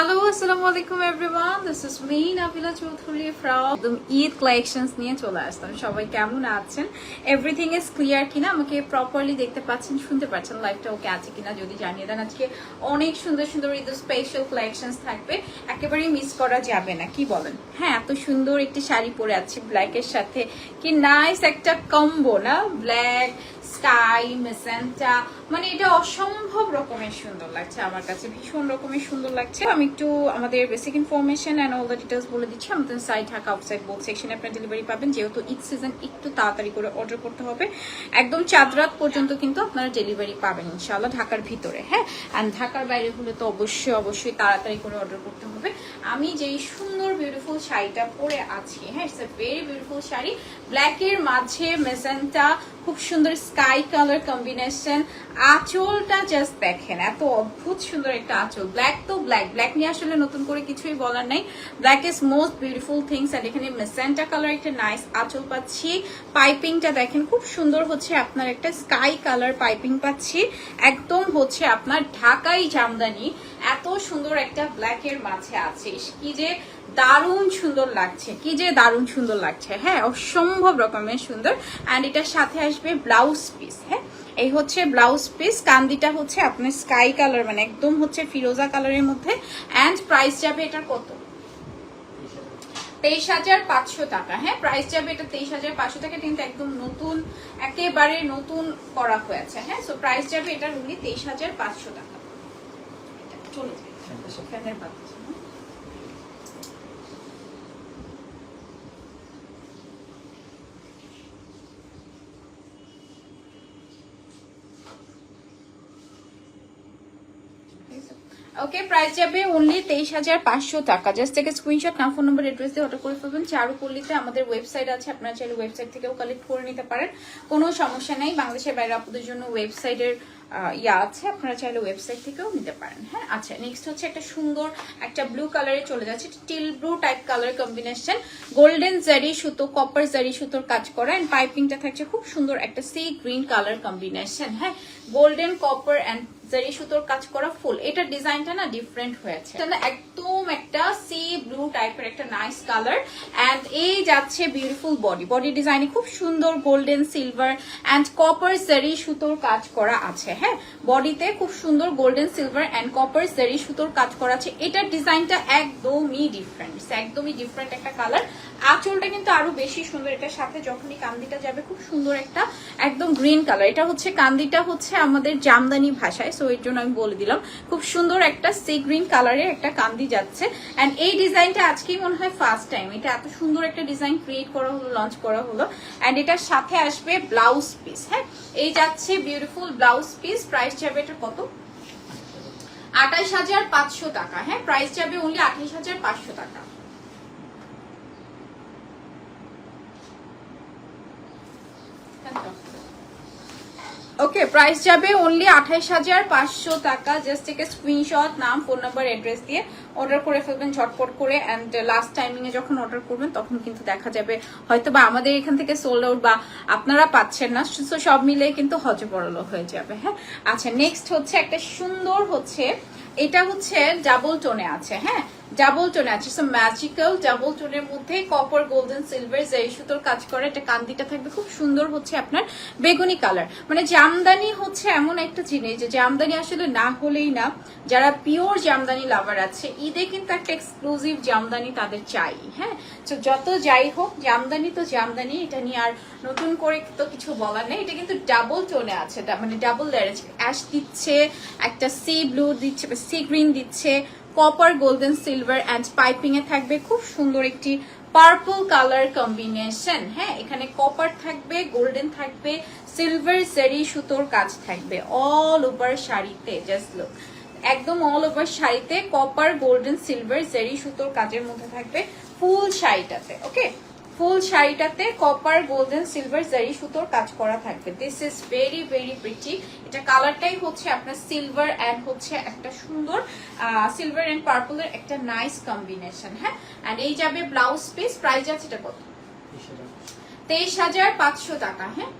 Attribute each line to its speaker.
Speaker 1: Hello আসসালামু আলাইকুম everyone this is me Nabila Chowdhury from একদম ঈদ কালেকশনস নিয়ে চলে আসলাম। সবাই কেমন আছেন? এভরিথিং ইজ ক্লিয়ার কিনা? আমাকে প্রপারলি দেখতে পাচ্ছেন, শুনতে পাচ্ছেন? লাইফটা ওকে আছে কিনা যদি জানিয়ে দেন। আজকে অনেক সুন্দর সুন্দর ঈদ স্পেশাল কালেকশনস থাকবে। একেবারেই মিস করা যাবে না, কি বলেন? হ্যাঁ এত সুন্দর একটি শাড়ি পরে আছি ব্ল্যাকের সাথে। কি নাইস একটা কম্বো না? ব্ল্যাক স্কাই মেসেন্টা মানে এটা অসম্ভব রকমের সুন্দর লাগছে আমার কাছে, ভীষণ রকমের সুন্দর লাগছে। আমি একটু আমাদের basic information and all the details বলে দিচ্ছি। আমাদের সাইড ঢাকা আউটসাইড বোথ সেকশনে আপনার ডেলিভারি পাবেন। যেহেতু ঈদ সিজন একটু তাড়াতাড়ি করে অর্ডার করতে হবে। একদম চাঁদ রাত পর্যন্ত কিন্তু আপনারা ডেলিভারি পাবেন ইনশাআল্লাহ ঢাকার ভিতরে হ্যাঁ? অ্যান্ড ঢাকার বাইরে হলে তো অবশ্যই অবশ্যই তাড়াতাড়ি করে অর্ডার করতে হবে। আমি যেই সুন্দর বিউটিফুল শাড়িটা পরে আছি হ্যাঁ it's a very beautiful sari. ব্ল্যাকের মাঝে মেজেন্টা খুব সুন্দর স্কাই কালার কম্বিনেশন। আঁচলটা জাস্ট দেখেন, এত অদ্ভুত সুন্দর একটা আঁচল। ব্ল্যাক তো ব্ল্যাক ব্ল্যাক নিয়ে আসলে নতুন করে কিছুই বলার নাই। Black is most beautiful things আর এখানে মেসেন্টা কালার একটা নাইস আঁচল পাচ্ছি। পাইপিংটা দেখেন, খুব সুন্দর হচ্ছে আপনার একটা স্কাই কালার পাইপিং পাচ্ছি। একদম হচ্ছে আপনার ঢাকাই জামদানি। এত সুন্দর একটা ব্ল্যাক এর মাঝে আছিস। কি যে দারুণ সুন্দর লাগছে, কি যে দারুণ সুন্দর লাগছে। হ্যাঁ অসম্ভব রকমের সুন্দর। অ্যান্ড এটার সাথে আসবে ব্লাউজ পিস হ্যাঁ? এই হচ্ছে ব্লাউজ পিস কান্দিটা হচ্ছে আপনার স্কাই কালার মানে একদম হচ্ছে ফিরোজা কালারের মধ্যে। অ্যান্ড প্রাইস যাবে এটার কত? তেইশ হাজার পাঁচশো টাকা হ্যাঁ? প্রাইস যাবে এটা তেইশ হাজার পাঁচশো টাকা, কিন্তু একদম নতুন, একেবারে নতুন করা হয়েছে হ্যাঁ? সো প্রাইস যাবে এটার উনি তেইশ হাজার পাঁচশো টাকা। চলে যাবে ফ্যানের বাতাস, ওকে প্রাইস যাবে অনলি তেইশ হাজার পাঁচশো টাকা। জাস্ট থেকে স্ক্রিনশট না ফোন নম্বর অ্যাড্রেস দিয়ে অর্ডার করে ফেলবেন। চারুপল্লিতে আমাদের ওয়েবসাইট আছে, আপনারা চাইলে ওয়েবসাইট থেকেও কালেক্ট করে নিতে পারেন। কোনো সমস্যা নেই, বাংলাদেশের বাইরে আপনাদের জন্য ওয়েবসাইটের ইয়া আছে, আপনারা চাইলে ওয়েবসাইট থেকেও নিতে পারেন। হ্যাঁ আচ্ছা নেক্সট হচ্ছে একটা সুন্দর একটা ব্লু কালারে চলে যাচ্ছে teal blue type colour combination golden জারি সুতো কপার জারি সুতোর কাজ করা অ্যান্ড পাইপিংটা থাকছে খুব সুন্দর একটা সি গ্রিন কালার কম্বিনেশন হ্যাঁ গোল্ডেন কপার এন্ড জারি সুতোর কাজ করা ফুল। এটার ডিজাইনটা না ডিফারেন্ট হয়েছে। একদম একটা সি ব্লু টাইপের একটা নাইস কালার এন্ড এই যাচ্ছে বিউটিফুল বডি বডি ডিজাইনে খুব সুন্দর গোল্ডেন সিলভার এন্ড কপার জারি সুতোর কাজ করা আছে হ্যাঁ? বডিতে খুব সুন্দর গোল্ডেন সিলভার এন্ড কপার জারি সুতোর কাজ করা আছে। এটার ডিজাইনটা একদমই ডিফারেন্ট একদমই ডিফারেন্ট একটা কালার আঁচলটা কিন্তু আরও বেশি সুন্দর। এটার সাথে যখনই কান্দিটা যাবে, খুব সুন্দর একটা একদম গ্রিন কালার এটা হচ্ছে, কান্দিটা হচ্ছে আমাদের জামদানি ভাষায় সো এর জন্য আমি বলে দিলাম, খুব সুন্দর একটা সি গ্রিন কালারের একটা কান্দি যাচ্ছে। এন্ড এই ডিজাইনটা আজকেই মনে হয় ফার্স্ট টাইম এটা এত সুন্দর একটা ডিজাইন ক্রিয়েট করা হলো লঞ্চ করা হলো। এন্ড এটার সাথে আসবে ব্লাউজ পিস হ্যাঁ? এই যাচ্ছে বিউটিফুল ব্লাউজ পিস প্রাইস যাবে এটা কত? আঠাইশ হাজার পাঁচশো টাকা হ্যাঁ? প্রাইস যাবে অনলি আঠাইশ হাজার পাঁচশো টাকা। ওকে প্রাইস যাবে অনলি আঠাইশ হাজার পাঁচশো টাকা। জাস্ট থেকে স্ক্রিনশট নাম ফোন নাম্বার অ্যাড্রেস দিয়ে। অর্ডার করে ফেলবেন ঝটপট করে অ্যান্ড লাস্ট টাইমিং এ যখন অর্ডার করবেন, তখন কিন্তু দেখা যাবে হয়তো বা আমাদের এখান থেকে সোল্ড আউট বা আপনারা পাচ্ছেন না সব মিলে কিন্তু হজে হজবরল হয়ে যাবে হ্যাঁ? আচ্ছা নেক্সট হচ্ছে একটা সুন্দর হচ্ছে, এটা হচ্ছে ডাবল টোনে আছে হ্যাঁ? ডাবল টোনে আছে সো ম্যাজিক্যাল ডাবল টোনের মধ্যে কপার গোল্ডেন সিলভার জারি সুতোর কাজ করে, এটা কান্দিটা থাকবে, খুব সুন্দর হচ্ছে আপনার বেগুনি কালার মানে জামদানি হচ্ছে এমন একটা জিনিস যে জামদানি আসলে না হলেই না, যারা পিওর জামদানি লাভার আছে ঈদে কিন্তু একটা এক্সক্লুসিভ জামদানি তাদের চাই হ্যাঁ? তো যত যাই হোক, জামদানি তো জামদানি, এটা নিয়ে আর নতুন করে তো কিছু বলার নেই। এটা কিন্তু ডাবল টোনে আছে মানে ডাবল লেয়ার অ্যাশ দিচ্ছে, একটা সি ব্লু দিচ্ছে সি গ্রিন দিচ্ছে copper golden silver and piping এ থাকবে। খুব সুন্দর একটি পার্পল কালার কম্বিনেশন হ্যাঁ? এখানে কপার থাকবে গোল্ডেন থাকবে সিলভার সেরি সুতোর কাজ থাকবে। অল ওভার শাড়িতে জাস্ট লুক একদম অল ওভার শাড়িতে কপার গোল্ডেন সিলভার জেরি সুতোর কাজের মধ্যে থাকবে ফুল শাড়িটাতে ওকে ফুল শাড়িটাতে কপার গোল্ডেন সিলভার জারি সুতোর কাজ করা থাকবে। This is very very pretty এটা কালারটাই হচ্ছে আপনার সিলভার অ্যান্ড হচ্ছে একটা সুন্দর সিলভার অ্যান্ড পার্পলের একটা নাইস কম্বিনেশন হ্যাঁ? অ্যান্ড এই যাবে ব্লাউজ পিস প্রাইস আছে এটা কত? তেইশ হাজার পাঁচশো টাকা হ্যাঁ?